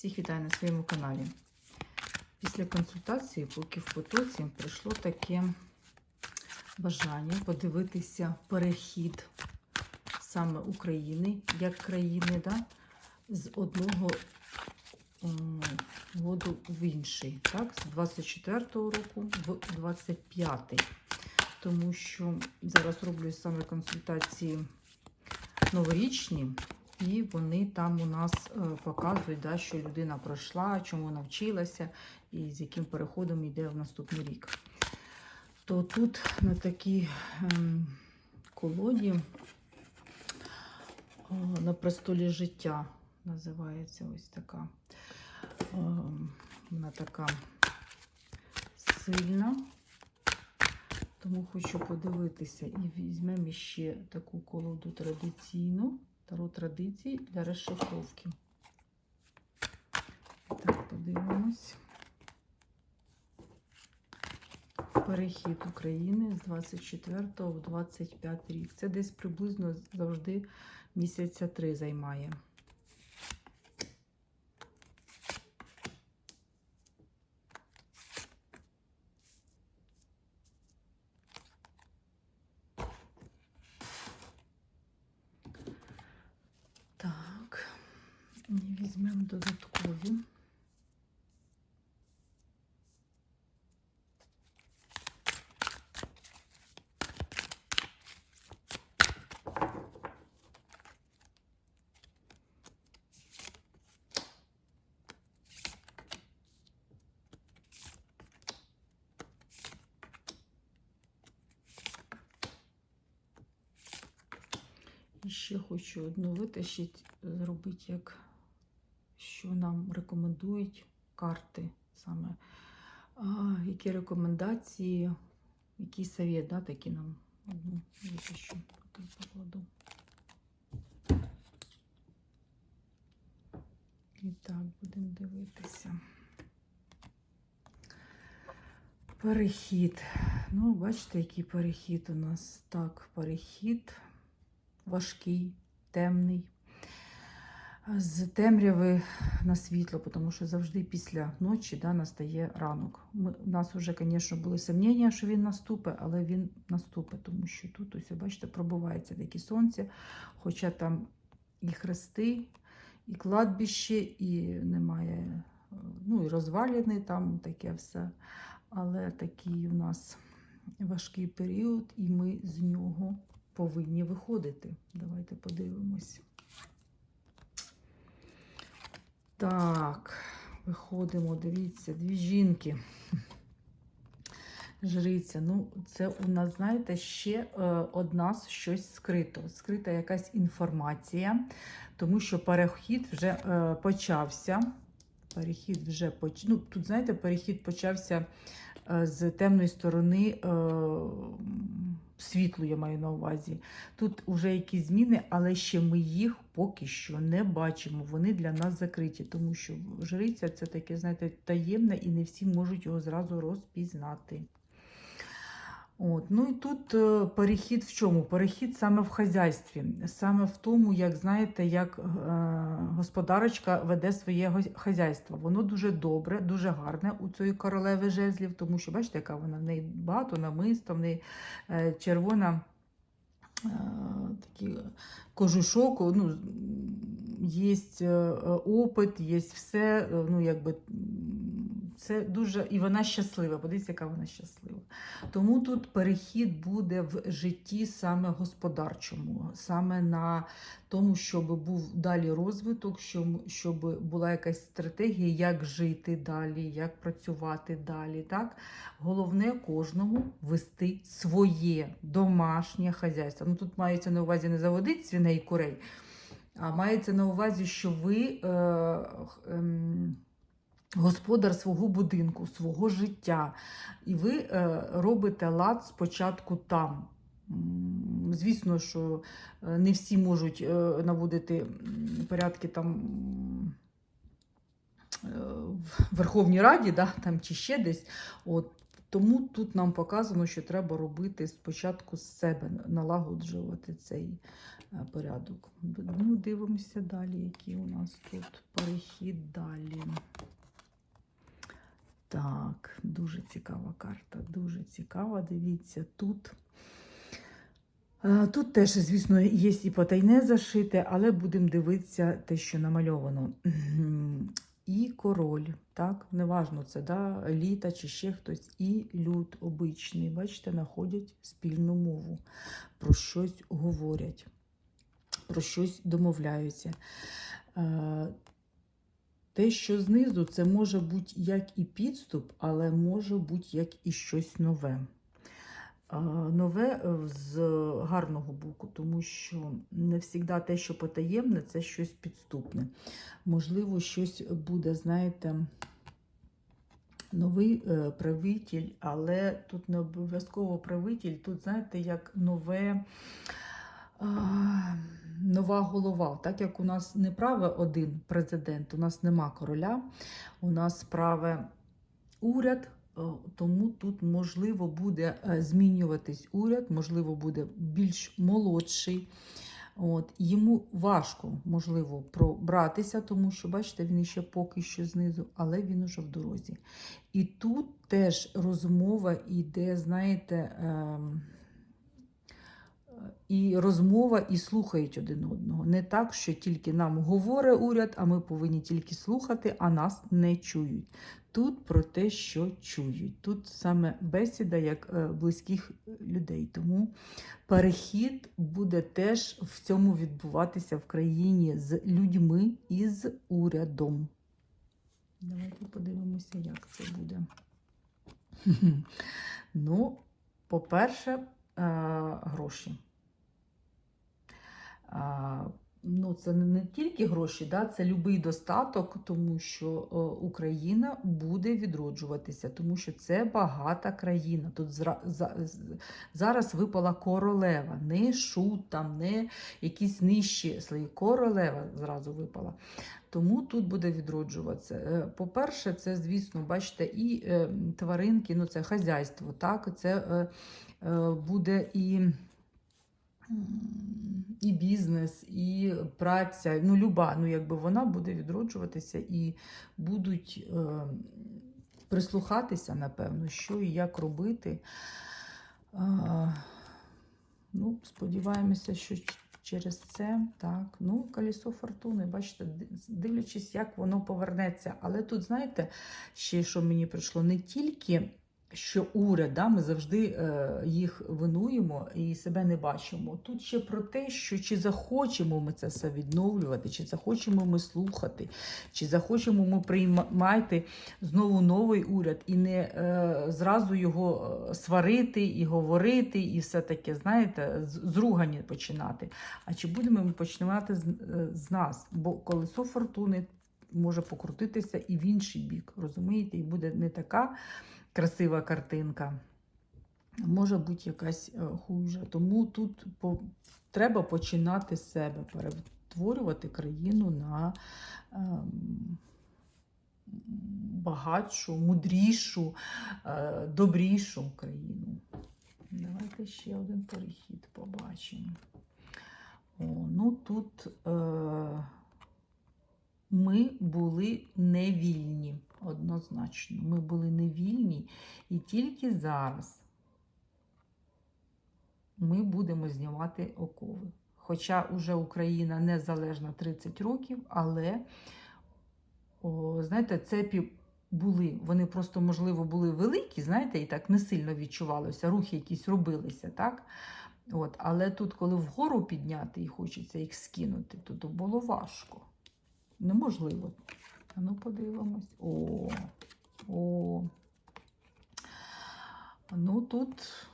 Всіх вітаю на своєму каналі. Після консультації, поки в потоці, прийшло таке бажання подивитися перехід саме України як країни, да, з одного году в інший, так, з 24-го року в 25-й. Тому що зараз роблю саме консультації новорічні. І вони там у нас е, показують, да, що людина пройшла, чому навчилася і з яким переходом йде в наступний рік. То тут на такій ем, колоді о, на престолі життя називається ось така. Ем, вона така сильна. Тому хочу подивитися і візьмемо ще таку колоду традиційну. Таро традицій для розшифровки. Так, подивимось. Перехід України з 24 в 25 рік. Це десь приблизно завжди місяця три займає. Так, і візьмемо додаткові. І ще хочу одну витащити, зробити, як що нам рекомендують карти саме. Які рекомендації, який совет, да, такі нам одну витащу, покладу. І так, будемо дивитися. Перехід. Ну, бачите, який перехід у нас. Так, перехід важкий, темний. З темряви на світло, тому що завжди після ночі да, настає ранок. Ми, у нас вже, звісно, були сумніння, що він наступить, але він наступить, тому що тут, ось, бачите, пробувається таке сонце, хоча там і хрести, і кладбище, і немає, ну, і розваліни там таке все. Але такий у нас важкий період, і ми з нього повинні виходити. Давайте подивимось. Так, виходимо, дивіться, дві жінки. Жриця. Ну, це у нас, знаєте, ще е, одна щось скрито. Скрита якась інформація, тому що перехід вже е, почався. Перехід вже поч... ну, Тут, знаєте, перехід почався е, з темної сторони е, світлу, я маю на увазі. Тут вже якісь зміни, але ще ми їх поки що не бачимо. Вони для нас закриті, тому що жриця це таке, знаєте, таємне, і не всі можуть його зразу розпізнати. От. Ну і тут е, перехід в чому? Перехід саме в хазяйстві, саме в тому, як знаєте, як е, господарочка веде своє хазяйство. Воно дуже добре, дуже гарне у цієї королеви жезлів, тому що бачите, яка вона в неї багато намиста, в неї е, червона. е, Такі кожушок, ну, є опит, є все. е, Ну, якби, це дуже, і вона щаслива. Подивіться, яка вона щаслива. Тому тут перехід буде в житті саме господарчому, саме на тому, щоб був далі розвиток, щоб, була якась стратегія, як жити далі, як працювати далі. Так? Головне кожному вести своє домашнє хазяйство. Ну, тут мається на увазі не заводити свиней і курей, а мається на увазі, що ви. Е, е, Господар свого будинку, свого життя, і ви е, робите лад спочатку там. Звісно, що е, не всі можуть е, наводити порядки там в Верховній Раді, да, там чи ще десь. От, тому тут нам показано, що треба робити спочатку з себе, налагоджувати цей порядок. Ну, дивимося далі, який у нас тут перехід далі. Дуже цікава карта, дуже цікава. Дивіться, тут. Е, Тут теж, звісно, є і потайне зашите, але будемо дивитися те, що намальовано. І король, так, неважно, це да, літа чи ще хтось, і люд обичний. Бачите, знаходять спільну мову, про щось говорять, про щось домовляються. Те, що знизу, це може бути як і підступ, але може бути як і щось нове. Нове е, з гарного боку, тому що не завжди те, що потаємне, це щось підступне. Можливо, щось буде, знаєте, новий е, правитель, але тут не обов'язково правитель, тут, знаєте, як нове. Нова голова, так як у нас не праве один президент, у нас нема короля, у нас праве уряд, е, тому тут можливо буде е, змінюватись уряд, можливо, буде більш молодший. От, йому важко, можливо, пробратися, тому що, бачите, він ще поки що знизу, але він уже в дорозі. І тут теж розмова йде, знаєте, ем, і розмова, і слухають один одного. Не так, що тільки нам говорить уряд, а ми повинні тільки слухати, а нас не чують. Тут про те, що чують. Тут саме бесіда як е, близьких людей. Тому перехід буде теж в цьому відбуватися в країні з людьми і з урядом. Давайте подивимося, як це буде. Ну, по-перше, е, гроші. Ну, це не тільки гроші, да, це любий достаток, тому що е, Україна буде відроджуватися, тому що це багата країна. Тут зараз випала королева, не шут, там, не якісь нижчі слої. Королева зразу випала. Тому тут буде відроджуватися. Е, По-перше, це, звісно, бачите, і е, тваринки, ну це хазяйство, так, це буде і. І бізнес, і праця, ну, люба, ну, якби вона буде відроджуватися і будуть е, прислухатися, напевно, що і як робити. А, ну, сподіваємося, що через це так. Ну, колесо фортуни, бачите, дивлячись, як воно повернеться. Але тут, знаєте, ще що мені прийшло, не тільки що уряд, да, ми завжди е, їх винуємо і себе не бачимо. Тут ще про те, що чи захочемо ми це все відновлювати, чи захочемо ми слухати, чи захочемо ми приймати знову новий уряд і не е, зразу його е, сварити і говорити, і все таке, знаєте, з, починати. А чи будемо ми починати з, е, з нас? Бо колесо фортуни може покрутитися і в інший бік, розумієте, і буде не така красива картинка. Може бути якась е, хуже. Тому тут по, треба починати з себе, перетворювати країну на ем, багатшу, мудрішу, е, добрішу країну. Давайте ще один перехід побачимо. О, ну тут е, ми були невільні, однозначно. Ми були невільні, і тільки зараз ми будемо знімати окови. Хоча вже Україна незалежна 30 років, але, о, знаєте, цепі були, вони просто, можливо, були великі, знаєте, і так не сильно відчувалося, рухи якісь робилися, так? От, але тут, коли вгору підняти і хочеться їх скинути, то, то було важко. Неможливо. А ну подивимось. О, о. Ну тут,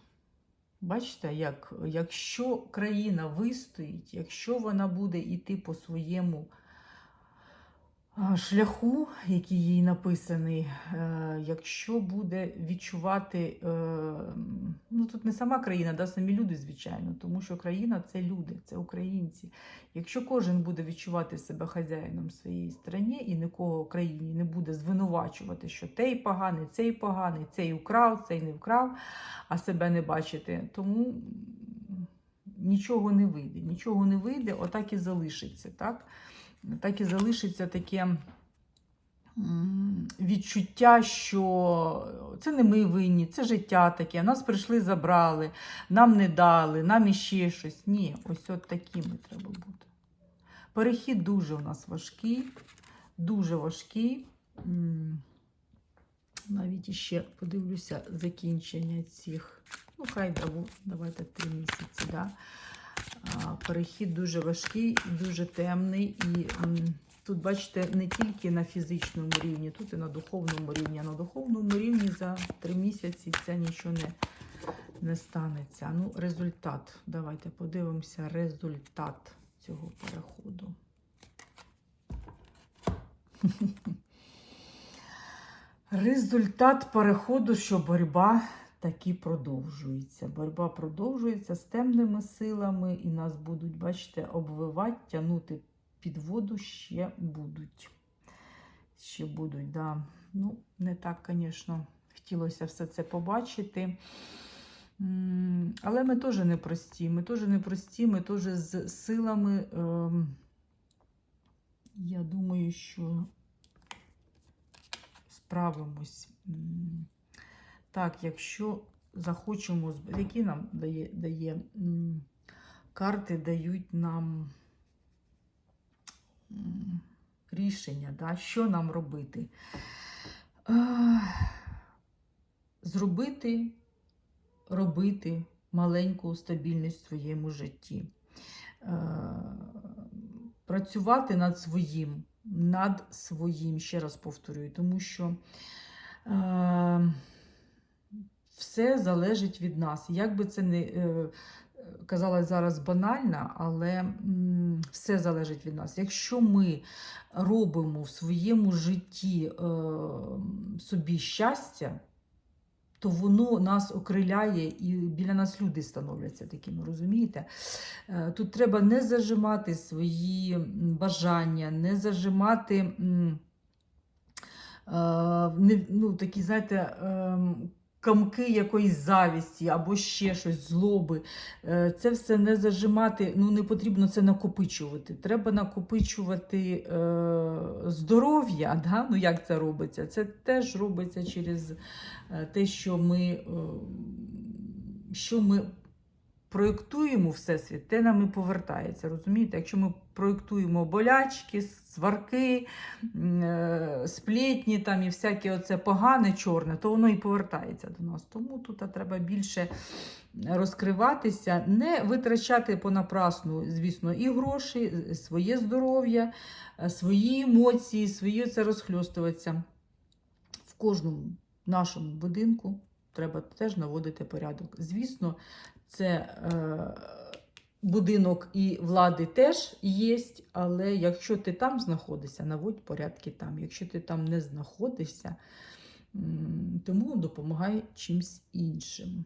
бачите, як, якщо країна вистоїть, якщо вона буде йти по своєму шляху, який їй написаний, е, якщо буде відчувати, е, ну тут не сама країна, да, самі люди, звичайно, тому що країна це люди, це українці. Якщо кожен буде відчувати себе хазяїном своєї країни і нікого в країні не буде звинувачувати, що той поганий, цей поганий, цей украв, цей не вкрав, а себе не бачити, тому нічого не вийде. Нічого не вийде, отак і залишиться. так? Так і залишиться таке відчуття, що це не ми винні, це життя таке. Нас прийшли, забрали, нам не дали, нам іще щось. Ні, ось от такими треба бути. Перехід дуже у нас важкий, дуже важкий. Навіть іще подивлюся закінчення цих. Ну, хай давайте три місяці. Да? Перехід дуже важкий, дуже темний. І тут, бачите, не тільки на фізичному рівні, тут і на духовному рівні. На духовному рівні за три місяці це нічого не, не станеться. Ну, результат. Давайте подивимося результат цього переходу. Результат переходу, що боротьба таки продовжується. Боротьба продовжується з темними силами, і нас будуть, бачите, обвивати, тягнути під воду ще будуть. Ще будуть, да. Ну, не так, звісно, хотілося все це побачити. Але ми теж не прості. Ми теж не прості, ми теж з силами. ем, Я думаю, що справимось. Так, якщо захочемо, які нам дає, дає карти дають нам рішення, да? що нам робити? Е, Зробити, робити маленьку стабільність в своєму житті. Е, Працювати над своїм, над своїм, ще раз повторюю, тому що е, все залежить від нас. Як би це не е, казала зараз банально, але все залежить від нас. Якщо ми робимо в своєму житті е, собі щастя, то воно нас окриляє і біля нас люди становляться такими, розумієте? Е, Тут треба не зажимати свої бажання, не зажимати ну, такі, знаєте, ем, камки якоїсь завісті або ще щось, злоби. Е, Це все не зажимати, ну не потрібно це накопичувати. Треба накопичувати е, здоров'я. Да? Ну як це робиться? Це теж робиться через е, те, що ми, е, що ми проєктуємо Всесвіт, те нам і повертається. Розумієте? Якщо ми проєктуємо болячки, сварки, е, там і всяке оце погане, чорне, то воно і повертається до нас. Тому тут треба більше розкриватися, не витрачати понапрасну, звісно, і гроші, своє здоров'я, свої емоції, своє це розхльостуватися. В кожному нашому будинку треба теж наводити порядок. Звісно, це е, будинок і влади теж є, але якщо ти там знаходишся, наводь порядки там. Якщо ти там не знаходишся, тому допомагай чимсь іншим.